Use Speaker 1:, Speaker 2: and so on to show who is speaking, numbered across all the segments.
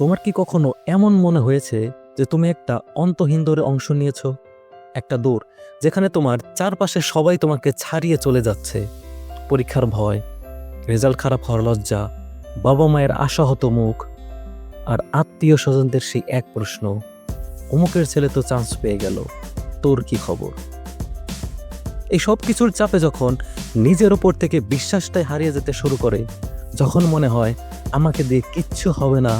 Speaker 1: তোমার কি কখনো এমন মনে হয়েছে যে তুমি একটা অন্তহীন দৌড়ে অংশ নিয়েছ? একটা দৌড় যেখানে তোমার চারপাশে সবাই তোমাকে ছাড়িয়ে চলে যাচ্ছে। পরীক্ষার ভয়, রেজাল্ট খারাপ হওয়ার লজ্জা বাবা মায়ের আশাহত মুখ আর আত্মীয় স্বজনদের সেই এক প্রশ্ন, অমুকের ছেলে তো চান্স পেয়ে গেল, তোর কি খবর? এই সব কিছুর চাপে যখন নিজের ওপর থেকে বিশ্বাসটাই হারিয়ে যেতে শুরু করে, যখন মনে হয়, আমাকে দিয়ে কিচ্ছু হবে না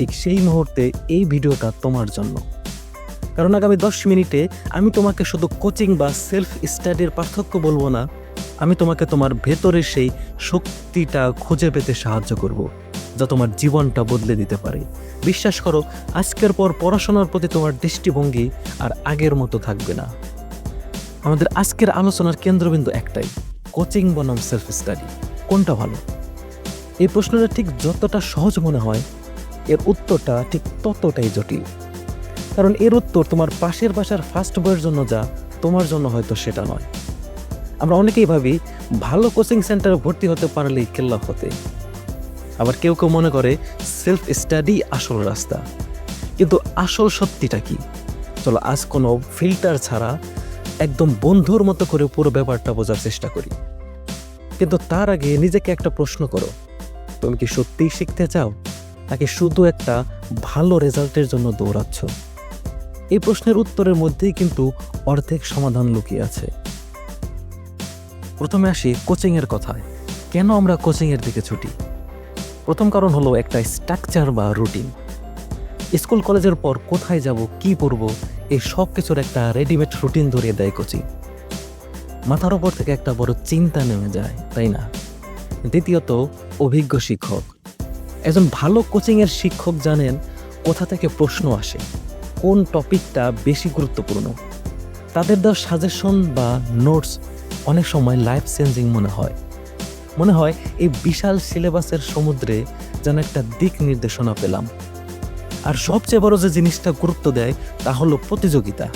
Speaker 1: ঠিক সেই মুহূর্তে এই ভিডিওটা তোমার জন্য। কারণ আগামী দশ মিনিটে আমি তোমাকে শুধু কোচিং বা সেলফ স্টাডির পার্থক্য বলব না, আমি তোমাকে তোমার ভেতরের সেই শক্তিটা খুঁজে পেতে সাহায্য করব, যা তোমার জীবনটা বদলে দিতে পারে। বিশ্বাস করো, আজকের পর পড়াশোনার প্রতি তোমার দৃষ্টিভঙ্গি আর আগের মতো থাকবে না। আমাদের আজকের আলোচনার কেন্দ্রবিন্দু একটাই, কোচিং বনাম সেলফ স্টাডি। কোনটা ভালো? এই প্রশ্নটা ঠিক যতটা সহজ মনে হয় এর উত্তরটা ঠিক ততটাই জটিল। কারণ এর উত্তর তোমার পাশের বাসার ফার্স্ট বইয়ের জন্য যা, তোমার জন্য হয়তো সেটা নয়। আমরা অনেকেই ভাবি, ভালো কোচিং সেন্টারে ভর্তি হতে পারলেই কেল্লা হতে। আবার কেউ কেউ মনে করে সেলফ স্টাডি আসল রাস্তা। কিন্তু আসল সত্যিটা কি? চলো আজ কোনো ফিল্টার ছাড়া একদম বন্ধুর মতো করে পুরো ব্যাপারটা বোঝার চেষ্টা করি। কিন্তু তার আগে নিজেকে একটা প্রশ্ন করো। তুমি কি সত্যিই শিখতে চাও? নাকি শুধু একটা ভালো রেজাল্টের জন্য দৌড়াচ্ছ। এই প্রশ্নের উত্তরের মধ্যেই কিন্তু অর্ধেক সমাধান লুকিয়ে আছে। প্রথমে আসি কোচিংয়ের কথায়। কেন আমরা কোচিংয়ের দিকে ছুটি? প্রথম কারণ হলো একটা স্ট্রাকচার বা রুটিন। স্কুল কলেজের পর কোথায় যাব, কি পড়ব এই সব কিছুর একটা রেডিমেড রুটিন ধরিয়ে দেয় কোচিং। মাথার ওপর থেকে একটা বড় চিন্তা নেমে যায়, তাই না? দ্বিতীয়ত, অভিজ্ঞ শিক্ষক। একজন ভালো কোচিংয়ের শিক্ষক জানেন কোথা থেকে প্রশ্ন আসে, কোন টপিকটা বেশি গুরুত্বপূর্ণ। তাদের দেওয়া সাজেশন বা নোটস অনেক সময় লাইফ চেঞ্জিং মনে হয়। মনে হয় এই বিশাল সিলেবাসের সমুদ্রে যেন একটা দিক নির্দেশনা পেলাম। আর সবচেয়ে বড় যে জিনিসটা গুরুত্ব দেয়, তা হলো প্রতিযোগিতা।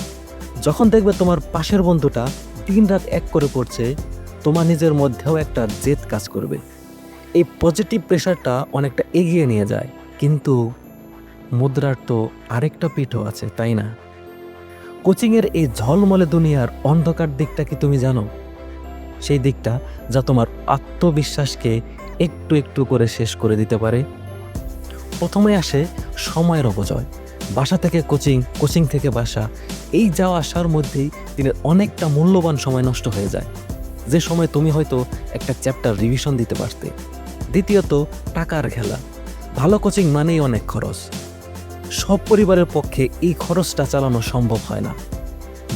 Speaker 1: যখন দেখবে তোমার পাশের বন্ধুটা দিন রাত এক করে পড়ছে, তোমার নিজের মধ্যেও একটা জেদ কাজ করবে। এই পজিটিভ প্রেশারটা অনেকটা এগিয়ে নিয়ে যায়। কিন্তু মুদ্রার তো আরেকটা পিঠও আছে, তাই না? কোচিংয়ের এই ঝলমলে দুনিয়ার অন্ধকার দিকটা কি তুমি জানো? সেই দিকটা যা তোমার আত্মবিশ্বাসকে একটু একটু করে শেষ করে দিতে পারে। প্রথমে আসে সময়ের অপচয়। বাসা থেকে কোচিং কোচিং থেকে বাসা, এই যাওয়া আসার মধ্যেই দিনের অনেকটা মূল্যবান সময় নষ্ট হয়ে যায়। যে সময় তুমি হয়তো একটা চ্যাপ্টার রিভিশন দিতে পারতে। দ্বিতীয়ত, টাকার খেলা। ভালো কোচিং মানেই অনেক খরচ। সব পরিবারের পক্ষে এই খরচটা চালানো সম্ভব হয় না।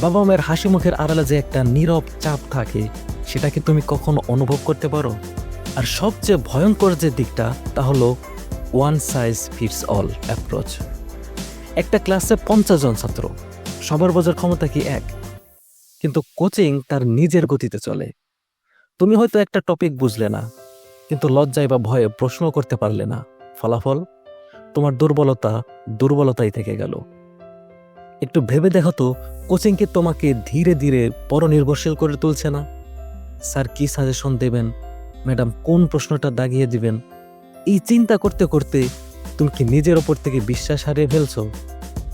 Speaker 1: বাবা মায়ের হাসি মুখের আড়ালে যে একটা নীরব চাপ থাকে, সেটা কি তুমি কখনো অনুভব করতে পারো? আর সবচেয়ে ভয়ঙ্কর যে দিকটা, তা হলো one size fits all approach একটা ক্লাসে পঞ্চাশ জন ছাত্র, সবার বোঝার ক্ষমতা কি এক? কিন্তু কোচিং তার নিজের গতিতে চলে। তুমি হয়তো একটা টপিক বুঝলে না কিন্তু লজ্জায় বা ভয়ে প্রশ্ন করতে পারলে না। ফলাফল? তোমার দুর্বলতা দুর্বলতাই থেকে গেল। একটু ভেবে দেখো তো, কোচিং কি তোমাকে ধীরে ধীরে পরনির্ভরশীল করে তুলছে না? স্যার কি সাজেশন দেবেন? ম্যাডাম কোন প্রশ্নটা দাগিয়ে দিবেন? এই চিন্তা করতে করতে তুমি কি নিজের ওপর থেকে বিশ্বাস হারিয়ে ফেলছো?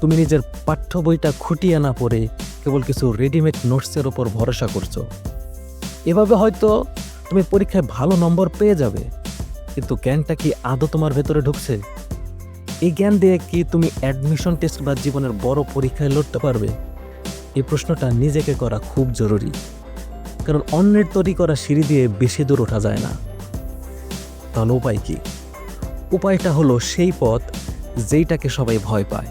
Speaker 1: তুমি নিজের পাঠ্য বইটা খুঁটিয়ে না পড়ে কেবল কিছু রেডিমেড নোটসের ওপর ভরসা করছ? এভাবে হয়তো তুমি পরীক্ষায় ভালো নম্বর পেয়ে যাবে। কিন্তু জ্ঞানটা কি আদৌ তোমার ভেতরে ঢুকছে? এই জ্ঞান দিয়ে কি তুমি অ্যাডমিশন টেস্ট বা জীবনের বড় পরীক্ষায় লড়তে পারবে? এই প্রশ্নটা নিজেকে করা খুব জরুরি। কারণ অন্যের তৈরি করা সিঁড়ি দিয়ে বেশি দূর ওঠা যায় না। তাহলে উপায় কি? উপায়টা হলো সেই পথ যেইটাকে সবাই ভয় পায়।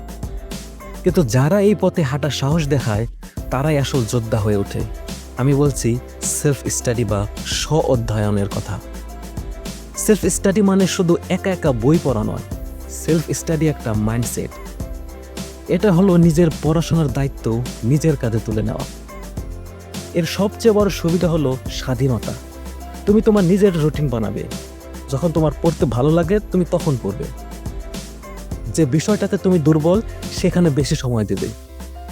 Speaker 1: কিন্তু যারা এই পথে হাঁটার সাহস দেখায়, তারাই আসল যোদ্ধা হয়ে ওঠে। আমি বলছি সেলফ স্টাডি বা স্ব অধ্যয়নের কথা। সেলফ স্টাডি মানে শুধু একা একা বই পড়া নয় সেলফ স্টাডি একটা মাইন্ডসেট। এটা হলো নিজের পড়াশোনার দায়িত্ব নিজের কাঁধে তুলে নেওয়া। এর সবচেয়ে বড় সুবিধা হলো স্বাধীনতা। তুমি তোমার নিজের রুটিন বানাবে। যখন তোমার পড়তে ভালো লাগে, তুমি তখন পড়বে। যে বিষয়টাতে তুমি দুর্বল, সেখানে বেশি সময় দেবে।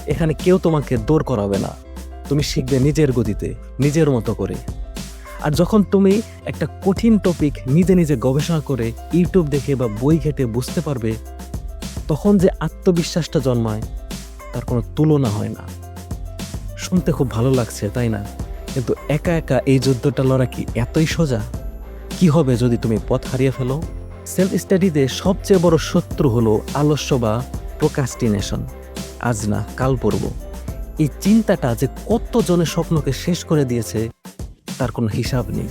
Speaker 1: এখানে কেউ তোমাকে দৌড় করাবে না। তুমি শিখবে নিজের গতিতে, নিজের মতো করে। আর যখন তুমি একটা কঠিন টপিক নিজে নিজে গবেষণা করে, ইউটিউব দেখে বা বই ঘেটে বুঝতে পারবে, তখন যে আত্মবিশ্বাসটা জন্মায়, তার কোনো তুলনা হয় না। শুনতে খুব ভালো লাগছে, তাই না? কিন্তু একা একা এই যুদ্ধটা লড়া কি এতই সোজা? কি হবে যদি তুমি পথ হারিয়ে ফেলো? সেলফ স্টাডিতে সবচেয়ে বড় শত্রু হলো আলস্য বা প্রোকাস্টিনেশন আজ না, কাল পড়ব। এই চিন্তাটা যে কত জনের স্বপ্নকে শেষ করে দিয়েছে, তার কোনো হিসাব নেই।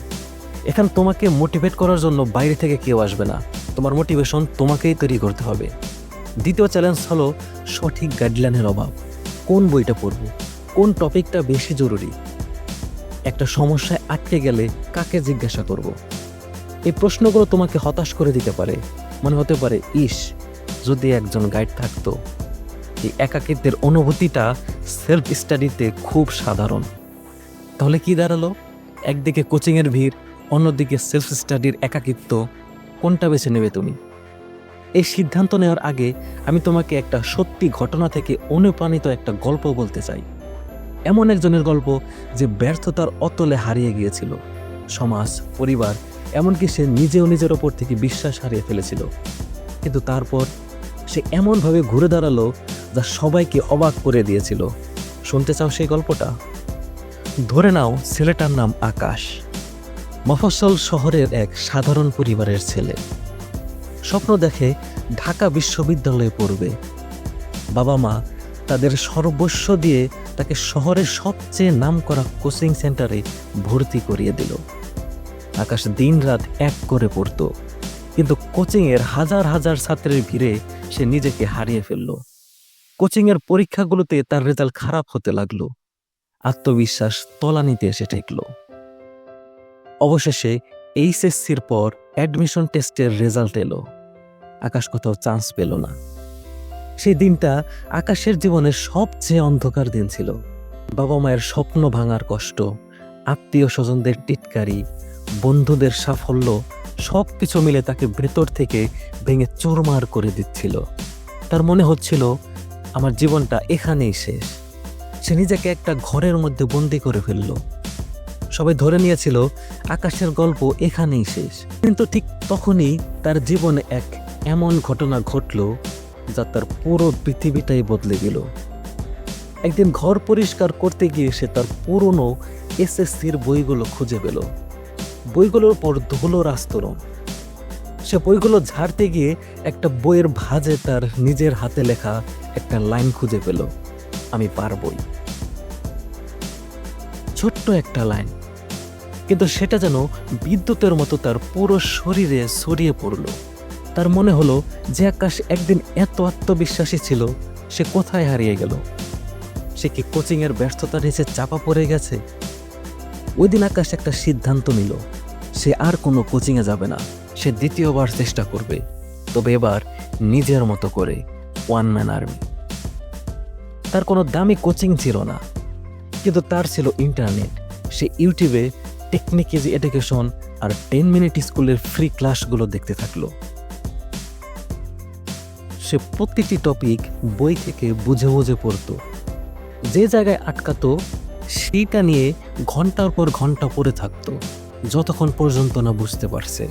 Speaker 1: এখানে তোমাকে মোটিভেট করার জন্য বাইরে থেকে কেউ আসবে না। তোমার মোটিভেশন তোমাকেই তৈরি করতে হবে। দ্বিতীয় চ্যালেঞ্জ হলো সঠিক গাইডলাইনের অভাব। কোন বইটা পড়ব? কোন টপিকটা বেশি জরুরি? একটা সমস্যায় আটকে গেলে কাকে জিজ্ঞাসা করব? এই প্রশ্নগুলো তোমাকে হতাশ করে দিতে পারে। মনে হতে পারে, ইস, যদি একজন গাইড থাকতো এই একাকিত্বের অনুভূতিটা সেলফ স্টাডিতে খুব সাধারণ। তাহলে কি দাঁড়াল? একদিকে কোচিংয়ের ভিড়, অন্যদিকে সেলফ স্টাডির একাকিত্ব। কোনটা বেছে নেবে তুমি? এই সিদ্ধান্ত নেওয়ার আগে আমি তোমাকে একটা সত্যি ঘটনা থেকে অনুপ্রাণিত একটা গল্প বলতে চাই। এমন একজনের গল্প যে ব্যর্থতার অতলে হারিয়ে গিয়েছিল। সমাজ, পরিবার, এমনকি সে নিজেও নিজের ওপর থেকে বিশ্বাস হারিয়ে ফেলেছিল। কিন্তু তারপর সে এমনভাবে ঘুরে দাঁড়াল যা সবাইকে অবাক করে দিয়েছিল। শুনতে চাও সেই গল্পটা? ধরে নাও ছেলেটার নাম আকাশ। মফস্বল শহরের এক সাধারণ পরিবারের ছেলে। স্বপ্ন দেখে ঢাকা বিশ্ববিদ্যালয়ে পড়বে। বাবা মা তাদের সর্বস্ব দিয়ে তাকে শহরের সবচেয়ে নাম করা কোচিং সেন্টারে ভর্তি করিয়ে দিল। আকাশ দিনরাত এক করে পড়তো, কিন্তু কোচিংয়ের হাজার হাজার ছাত্রের ভিড়ে সে নিজেকে হারিয়ে ফেলল। কোচিংয়ের পরীক্ষাগুলোতে তার রেজাল্ট খারাপ হতে লাগল। আত্মবিশ্বাস তলানিতে এসে ঠেকল। অবশেষে এইচএসসির পর অ্যাডমিশন টেস্টের রেজাল্ট এলো। আকাশ কোথাও চান্স পেল না। সেই দিনটা আকাশের জীবনের সবচেয়ে অন্ধকার দিন ছিল। বাবা মায়ের স্বপ্ন ভাঙার কষ্ট, আত্মীয় স্বজনদের টিটকারি, বন্ধুদের সাফল্য সব কিছু মিলে তাকে ভেতর থেকে ভেঙে চোরমার করে দিচ্ছিল। তার মনে হচ্ছিল আমার জীবনটা এখানেই শেষ। সে নিজেকে একটা ঘরের মধ্যে বন্দি করে ফেলল। সবাই ধরে নিয়েছিল, আকাশের গল্প এখানেই শেষ। কিন্তু ঠিক তখনই তার জীবনে এক এমন ঘটনা ঘটল, যা তার পুরো পৃথিবীটাই বদলে গেল একদিন ঘর পরিষ্কার করতে গিয়ে সে তার পুরনো এসএসসির বইগুলো খুঁজে পেল। বইগুলোর পর ধুলোর আস্তরণ সে বইগুলো ঝাড়তে গিয়ে একটা বইয়ের ভাঁজে তার নিজের হাতে লেখা একটা লাইন খুঁজে পেল। আমি পারবই। ছোট্ট একটা লাইন। কিন্তু সেটা যেন বিদ্যুতের মতো তার পুরো শরীরে ছড়িয়ে পড়ল। তার মনে হলো যে আকাশ একদিন এত আত্মবিশ্বাসী ছিল, সে কোথায় হারিয়ে গেল? সে কি কোচিংয়ের ব্যর্থতার নিচে চাপা পড়ে গেছে? ওই দিন আকাশ একটা সিদ্ধান্ত নিল, সে আর কোনো কোচিংয়ে যাবে না। সে দ্বিতীয়বার চেষ্টা করবে, তবে এবার নিজের মতো করে। One man army. তার কোনো দামি কোচিং ছিল না, কিন্তু তার ছিল ইন্টারনেট। সে ইউটিউবে টেকনিক এডুকেশন আর টেন মিনিট স্কুলের ফ্রি ক্লাসগুলো দেখতে থাকল। সে প্রতিটি টপিক বই থেকে বুঝে বুঝে পড়তো। যে জায়গায় আটকাতো, সেইটা নিয়ে ঘণ্টার পর ঘণ্টা পড়ে থাকতো, যতক্ষণ পর্যন্ত না বুঝতে পারছে।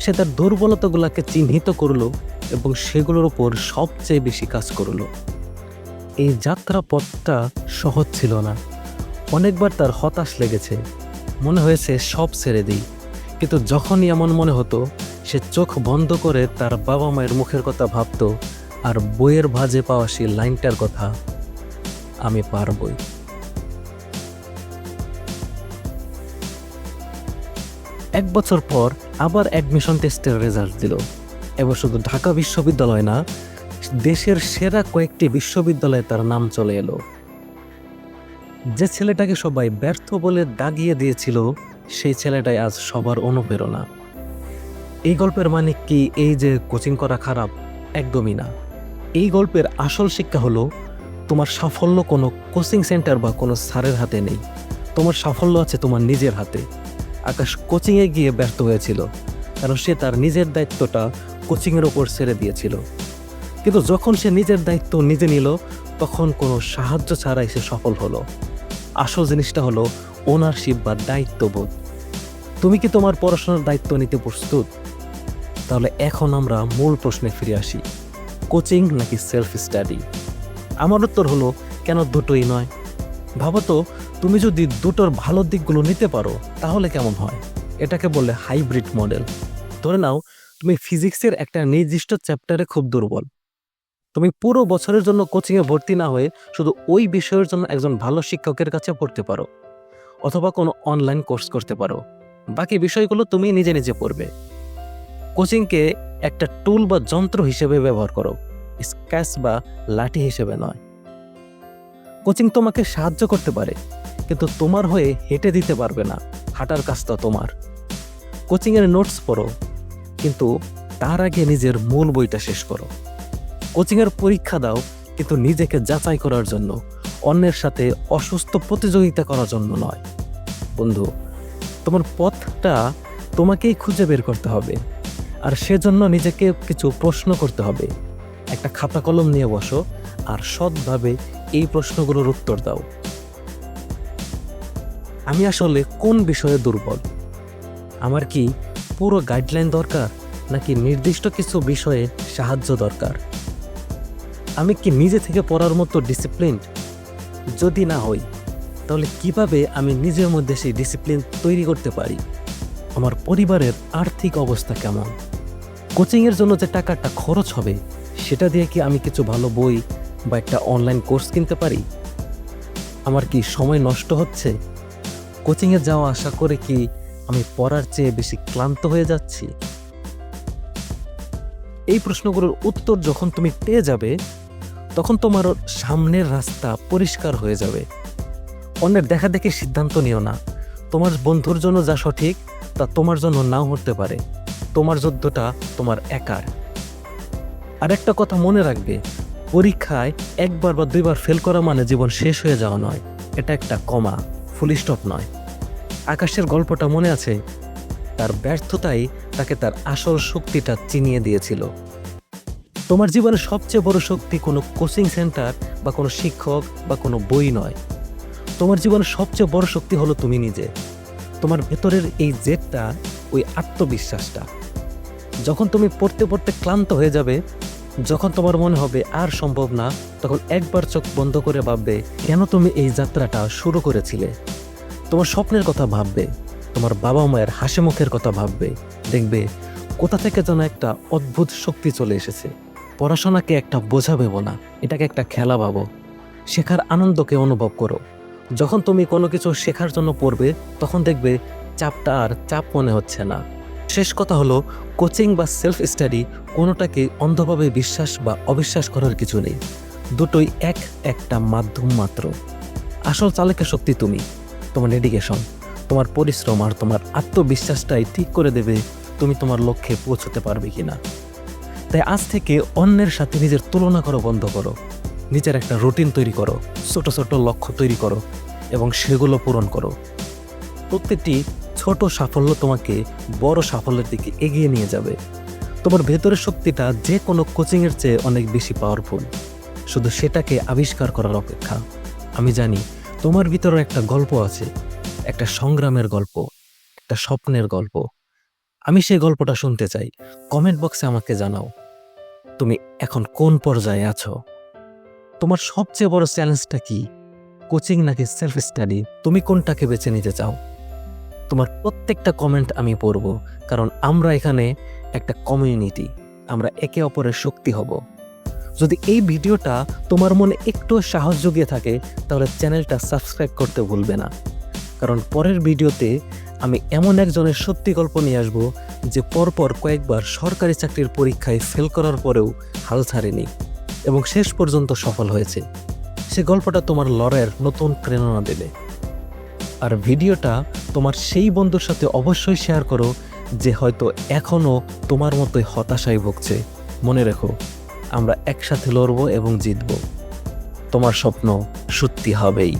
Speaker 1: সে তার দুর্বলতাগুলোকে চিহ্নিত করল এবং সেগুলোর উপর সবচেয়ে বেশি কাজ করল। এই যাত্রা পথটা সহজ ছিল না। অনেকবার তার হতাশ লেগেছে। মনে হয়েছে সব ছেড়ে দিই। কিন্তু যখনই এমন মনে হতো, সে চোখ বন্ধ করে তার বাবা মায়ের মুখের কথা ভাবতো আর বইয়ের ভাজে পাওয়া সেই লাইনটার কথা, আমি পারবই। এক বছর পর আবার অ্যাডমিশন টেস্টের রেজাল্ট দিল। এবার শুধু ঢাকা বিশ্ববিদ্যালয় না, দেশের সেরা কয়েকটি বিশ্ববিদ্যালয়ে তার নাম চলে এলো। যে ছেলেটাকে সবাই ব্যর্থ বলে দাগিয়ে দিয়েছিল, সেই ছেলেটাই আজ সবার অনুপ্রেরণা। এই গল্পের মানে কি? এই যে কোচিং করা খারাপ? একদমই না। এই গল্পের আসল শিক্ষা হলো, তোমার সাফল্য কোনো কোচিং সেন্টার বা কোনো স্যারের হাতে নেই। তোমার সাফল্য আছে তোমার নিজের হাতে। আকাশ কোচিংয়ে গিয়ে ব্যর্থ হয়েছিল, কারণ সে তার নিজের দায়িত্বটা কোচিংয়ের ওপর ছেড়ে দিয়েছিল। কিন্তু যখন সে নিজের দায়িত্ব নিজে নিল, তখন কোনো সাহায্য ছাড়াই সে সফল হলো। আসল জিনিসটা হলো ওনারশিপ বা দায়িত্ববোধ। তুমি কি তোমার পড়াশোনার দায়িত্ব নিতে প্রস্তুত? তাহলে এখন আমরা মূল প্রশ্নে ফিরে আসি, কোচিং নাকি সেলফ স্টাডি? আমার উত্তর হলো, কেন দুটোই নয়? ভাবো তো, তুমি যদি দুটোর ভালো দিকগুলো নিতে পারো, তাহলে কেমন হয়? এটাকে বলে হাইব্রিড মডেল। ধরে নাও, তুমি ফিজিক্সের একটা নির্দিষ্ট চ্যাপ্টারে খুব দুর্বল। তুমি পুরো বছরের জন্য কোচিংয়ে ভর্তি না হয়ে শুধু ওই বিষয়ের জন্য একজন ভালো শিক্ষকের কাছে পড়তে পারো, অথবা কোনো অনলাইন কোর্স করতে পারো। বাকি বিষয়গুলো তুমি নিজে নিজে পড়বে। কোচিংকে একটা টুল বা যন্ত্র হিসেবে ব্যবহার করো স্ক্যাচ বা লাঠি হিসেবে নয়। কোচিং তোমাকে সাহায্য করতে পারে, কিন্তু তোমার হয়ে হেঁটে দিতে পারবে না, হাঁটার কাজটা তোমার। কোচিংয়ের নোটস পড়ো, কিন্তু তার আগে নিজের মূল বইটা শেষ করো। কোচিংয়ের পরীক্ষা দাও, কিন্তু নিজেকে যাচাই করার জন্য, অন্যের সাথে অসুস্থ প্রতিযোগিতা করার জন্য নয়। বন্ধু, তোমার পথটা তোমাকেই খুঁজে বের করতে হবে, আর সেজন্য নিজেকে কিছু প্রশ্ন করতে হবে। একটা খাতা কলম নিয়ে বসো আর সৎভাবে এই প্রশ্নগুলোর উত্তর দাও। আমি আসলে কোন বিষয়ে দুর্বল? আমার কি পুরো গাইডলাইন দরকার নাকি নির্দিষ্ট কিছু বিষয়ে সাহায্য দরকার? আমি কি নিজে থেকে পড়ার মতো ডিসিপ্লিন যদি না হই, তাহলে কীভাবে আমি নিজের মধ্যে সেই ডিসিপ্লিন তৈরি করতে পারি? আমার পরিবারের আর্থিক অবস্থা কেমন? কোচিংয়ের জন্য যে টাকাটা খরচ হবে সেটা দিয়ে কি আমি কিছু ভালো বই বা একটা অনলাইন কোর্স কিনতে পারি? আমার কি সময় নষ্ট হচ্ছে? কোচিংয়ে যাওয়া আশা করে কি আমি পড়ার চেয়ে বেশি ক্লান্ত হয়ে যাচ্ছি? এই প্রশ্নগুলোর উত্তর যখন তুমি পেয়ে যাবে, তখন তোমার সামনের রাস্তা পরিষ্কার হয়ে যাবে। অন্যের দেখা দেখে সিদ্ধান্ত নিও না। তোমার বন্ধুর জন্য যা সঠিক, তা তোমার জন্য নাও হতে পারে। তোমার যুদ্ধটা তোমার একার। আর একটা কথা মনে রাখবে, পরীক্ষায় একবার বা দুইবার ফেল করা মানে জীবন শেষ হয়ে যাওয়া নয়, এটা একটা কমা ফুল স্টপ নয়। আকাশের গল্পটা মনে আছে? তার ব্যর্থতাই তাকে তার আসল শক্তিটা চিনিয়ে দিয়েছিল। তোমার জীবনের সবচেয়ে বড় শক্তি কোনো কোচিং সেন্টার বা কোনো শিক্ষক বা কোনো বই নয়। তোমার জীবনের সবচেয়ে বড় শক্তি হলো তুমি নিজে। তোমার ভেতরের এই জেদটা, ওই আত্মবিশ্বাসটা। যখন তুমি পড়তে পড়তে ক্লান্ত হয়ে যাবে, যখন তোমার মনে হবে আর সম্ভব না, তখন একবার চোখ বন্ধ করে ভাববে, কেন তুমি এই যাত্রাটা শুরু করেছিলে? তোমার স্বপ্নের কথা ভাববে, তোমার বাবা মায়ের হাসি মুখের কথা ভাববে, দেখবে কোথা থেকে যেন একটা অদ্ভুত শক্তি চলে এসেছে। পড়াশোনাকে একটা বোঝা ভেবো না এটাকে একটা খেলা ভাবো। শেখার আনন্দকে অনুভব করো। যখন তুমি কোনো কিছু শেখার জন্য পড়বে, তখন দেখবে চাপটা আর চাপ মনে হচ্ছে না। শেষ কথা হলো, কোচিং বা সেলফ স্টাডি কোনোটাকে অন্ধভাবে বিশ্বাস বা অবিশ্বাস করার কিছু নেই। দুটোই এক একটা মাধ্যম মাত্র। আসল চালকের শক্তি তুমি, তোমার ডেডিকেশন তোমার পরিশ্রম আর তোমার আত্মবিশ্বাসটাই ঠিক করে দেবে তুমি তোমার লক্ষ্যে পৌঁছতে পারবে কিনা। তাই আজ থেকে অন্যের সাথে নিজের তুলনা করো, বন্ধ করো। নিজের একটা রুটিন তৈরি করো, ছোট ছোট লক্ষ্য তৈরি করো এবং সেগুলো পূরণ করো। প্রত্যেকটি ছোট সাফল্য তোমাকে বড় সাফল্যের দিকে এগিয়ে নিয়ে যাবে। তোমার ভেতরের শক্তিটা যে কোনো কোচিংয়ের চেয়ে অনেক বেশি পাওয়ারফুল শুধু সেটাকে আবিষ্কার করার অপেক্ষা। আমি জানি তোমার ভিতরে একটা গল্প আছে, একটা সংগ্রামের গল্প, একটা স্বপ্নের গল্প। আমি সেই গল্পটা শুনতে চাই। কমেন্ট বক্সে আমাকে জানাও, তুমি এখন কোন পর্যায়ে আছো? তোমার সবচেয়ে বড় চ্যালেঞ্জটা কি? কোচিং নাকি সেলফ স্টাডি তুমি কোনটাকে বেছে নিতে চাও? তোমার প্রত্যেকটা কমেন্ট আমি পড়ব, কারণ আমরা এখানে একটা কমিউনিটি আমরা একে অপরের শক্তি হব। যদি এই ভিডিওটা তোমার মনে একটু সাহস জুগিয়ে থাকে, তাহলে চ্যানেলটা সাবস্ক্রাইব করতে ভুলবে না। কারণ পরের ভিডিওতে আমি এমন একজনের সত্যি গল্প নিয়ে আসব, যে পরপর কয়েকবার সরকারি চাকরির পরীক্ষায় ফেল করার পরেও হাল ছাড়েনি এবং শেষ পর্যন্ত সফল হয়েছে। সে গল্পটা তোমার লড়াইয়ের নতুন প্রেরণা দেবে। আর ভিডিওটা তোমার সেই বন্ধুর সাথে অবশ্যই শেয়ার করো, যে হয়তো এখনও তোমার মতোই হতাশায় ভুগছে। মনে রেখো, আমরা একসাথে লড়ব এবং জিতব। তোমার স্বপ্ন সত্যি হবেই।